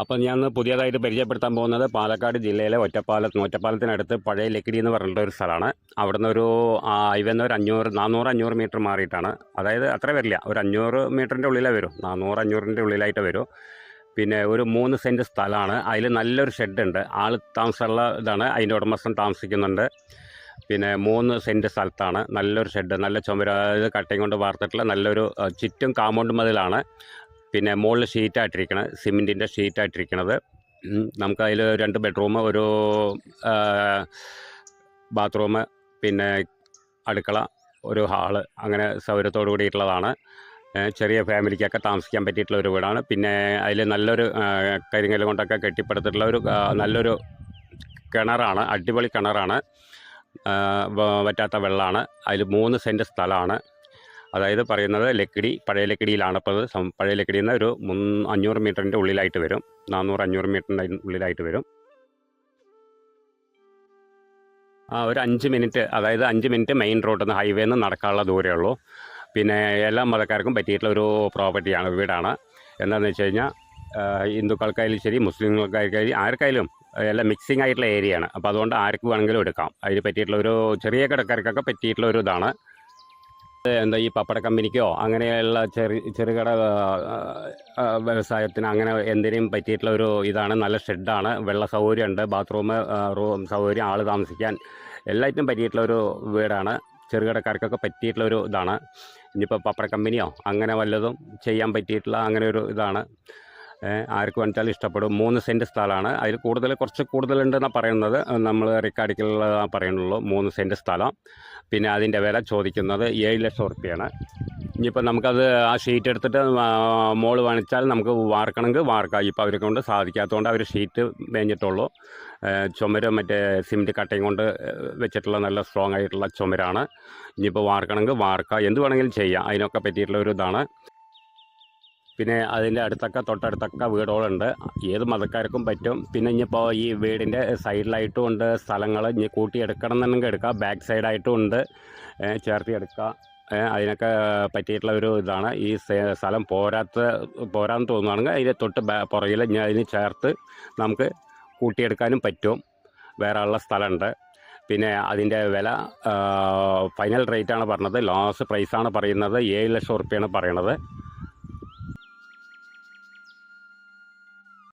അപ്പം ഞാൻ പുതിയതായിട്ട് പരിചയപ്പെടുത്താൻ പോകുന്നത് പാലക്കാട് ജില്ലയിലെ ഒറ്റപ്പാലത്ത് ഒറ്റപ്പാലത്തിനടുത്ത് പഴയ ലക്കിടി എന്ന് പറഞ്ഞിട്ട് ഒരു സ്ഥലമാണ്. അവിടുന്ന് ഒരു ഇവന്ന് ഒരു അഞ്ഞൂറ് നാനൂറ് അഞ്ഞൂറ് മീറ്റർ മാറിയിട്ടാണ്. അതായത് അത്ര വരില്ല. ഒരു അഞ്ഞൂറ് മീറ്ററിന്റെ ഉള്ളിലേ വരും. നാനൂറ് അഞ്ഞൂറിന്റെ ഉള്ളിലായിട്ട് വരും. പിന്നെ ഒരു മൂന്ന് സെന്റ് സ്ഥലമാണ്. അതിൽ നല്ലൊരു ഷെഡ് ഉണ്ട് ആൾ താമസമുള്ള ഇതാണ്. അതിന്റെ ഉടമസ്ഥൻ താമസിക്കുന്നുണ്ട്. പിന്നെ മൂന്ന് സെന്റ് സ്ഥലത്താണ്. നല്ലൊരു ഷെഡ് നല്ല ചുമര കട്ടയും കൊണ്ട് വാർത്തിട്ടുള്ള നല്ലൊരു ചുറ്റും കാമ്പൗണ്ട് മതിലാണ്. പിന്നെ മുകളിൽ ഷീറ്റായിട്ടിരിക്കണത് സിമെന്റിന്റെ ഷീറ്റായിട്ടിരിക്കണത്. നമുക്ക് അതിൽ രണ്ട് ബെഡ്റൂം ഒരു ബാത്റൂം പിന്നെ അടുക്കള ഒരു ഹാൾ അങ്ങനെ സൗകര്യത്തോടു കൂടിയിട്ടുള്ളതാണ്. ചെറിയ ഫാമിലിക്കൊക്കെ താമസിക്കാൻ പറ്റിയിട്ടുള്ള ഒരു വീടാണ്. പിന്നെ അതിൽ നല്ലൊരു കരിങ്കൽ കൊണ്ടൊക്കെ കെട്ടിപ്പടുത്തിട്ടുള്ള ഒരു നല്ലൊരു കിണറാണ് അടിപൊളി കിണറാണ്. വറ്റാത്ത വെള്ളമാണ് അതിൽ മൂന്ന് സെന്റ് സ്ഥലമാണ്. അതായത് പറയുന്നത് ലക്കിടി പഴയ ലക്കിടിയിലാണ് അപ്പോൾ അത് പഴയ ലക്കിടിയിൽ നിന്ന് ഒരു മുൻ അഞ്ഞൂറ് മീറ്ററിന്റെ ഉള്ളിലായിട്ട് വരും. നാനൂറ് അഞ്ഞൂറ് മീറ്ററിന്റെ ഉള്ളിലായിട്ട് വരും. ആ ഒരു അഞ്ച് മിനിറ്റ് അതായത് അഞ്ച് മിനിറ്റ് മെയിൻ റോഡിൽ നിന്ന് ഹൈവേ നിന്ന് നടക്കാനുള്ള ദൂരമേ ഉള്ളൂ. പിന്നെ എല്ലാ മതക്കാർക്കും പറ്റിയിട്ടുള്ള ഒരു പ്രോപ്പർട്ടിയാണ് വീടാണ്. എന്താണെന്ന് വെച്ച് കഴിഞ്ഞാൽ ഹിന്ദുക്കൾക്കായാലും ശരി മുസ്ലിങ്ങൾക്കായാലും ആർക്കായാലും എല്ലാം മിക്സിംഗ് ആയിട്ടുള്ള ഏരിയയാണ്. അപ്പോൾ അതുകൊണ്ട് ആർക്ക് വേണമെങ്കിലും എടുക്കാം. അതിന് പറ്റിയിട്ടുള്ള ഒരു ചെറിയ കടക്കാർക്കൊക്കെ പറ്റിയിട്ടുള്ള ഒരു ഇതാണ്. എന്താ ഈ പപ്പട കമ്പനിക്കോ അങ്ങനെയുള്ള ചെറിയ ചെറുകിട വ്യവസായത്തിന് അങ്ങനെ എന്തിനേയും പറ്റിയിട്ടുള്ള ഒരു ഇതാണ്. നല്ല ഷെഡാണ് വെള്ള സൗകര്യമുണ്ട് ബാത്റൂം റൂം സൗകര്യം ആൾ താമസിക്കാൻ എല്ലാറ്റിനും പറ്റിയിട്ടുള്ള ഒരു വീടാണ്. ചെറുകിടക്കാർക്കൊക്കെ പറ്റിയിട്ടുള്ള ഒരു ഇതാണ്. ഇനിയിപ്പോൾ പപ്പട കമ്പനിയോ അങ്ങനെ വല്ലതും ചെയ്യാൻ പറ്റിയിട്ടുള്ള അങ്ങനെ ഒരു ഇതാണ്. ആർക്ക് വേണിച്ചാലും ഇഷ്ടപ്പെടും. മൂന്ന് സെന്റ് സ്ഥലമാണ്. അതിൽ കൂടുതൽ കുറച്ച് കൂടുതലുണ്ടെന്നാണ് പറയുന്നത്. നമ്മൾ റെക്കാർഡിക്കുള്ള പറയുന്നുള്ളൂ. മൂന്ന് സെന്റ് സ്ഥലം. പിന്നെ അതിന്റെ വില ചോദിക്കുന്നത് ഏഴ് ലക്ഷം ഉറുപ്പ്യാണ്. ഇനിയിപ്പോൾ നമുക്കത് ആ ഷീറ്റ് എടുത്തിട്ട് മോൾ വാങ്ങിച്ചാൽ നമുക്ക് വാർക്കണമെങ്കിൽ വാർക്കാം. ഇപ്പോൾ അവരെ കൊണ്ട് സാധിക്കാത്തതുകൊണ്ട് അവർ ഷീറ്റ് മേഞ്ഞിട്ടുള്ളൂ. ചുമര് മറ്റേ സിമെന്റ് കട്ടയും കൊണ്ട് വെച്ചിട്ടുള്ള നല്ല സ്ട്രോങ് ആയിട്ടുള്ള ചുമരാണ്. ഇനിയിപ്പോൾ വാർക്കണമെങ്കിൽ വാർക്കാം. എന്ത് വേണമെങ്കിലും ചെയ്യാം. അതിനൊക്കെ പറ്റിയിട്ടുള്ള ഒരു ഇതാണ്. പിന്നെ അതിന്റെ അടുത്തൊക്കെ തൊട്ടടുത്തൊക്കെ വീടുകളുണ്ട്. ഏത് മതക്കാർക്കും പറ്റും. പിന്നെ ഇനിയിപ്പോൾ ഈ വീടിന്റെ സൈഡിലായിട്ടും ഉണ്ട് സ്ഥലങ്ങൾ. ഇനി കൂട്ടിയെടുക്കണം എന്നുണ്ടെങ്കിൽ എടുക്കാം. ബാക്ക് സൈഡായിട്ടും ഉണ്ട്. ചേർത്തി എടുക്കാം. അതിനൊക്കെ പറ്റിയിട്ടുള്ള ഒരു ഇതാണ്. ഈ സ്ഥലം പോരാത്ത പോരാന്ന് തോന്നുകയാണെങ്കിൽ അതിന്റെ തൊട്ട് പുറകിൽ ഞാൻ അതിന് ചേർത്ത് നമുക്ക് കൂട്ടിയെടുക്കാനും പറ്റും. വേറെ ഉള്ള സ്ഥലമുണ്ട്. പിന്നെ അതിന്റെ വില ഫൈനൽ റേറ്റാണ് പറഞ്ഞത്. ലാസ്റ്റ് പ്രൈസാണ് പറയുന്നത്. ഏഴ് ലക്ഷം ഉറുപ്പ്യാണ് പറയണത്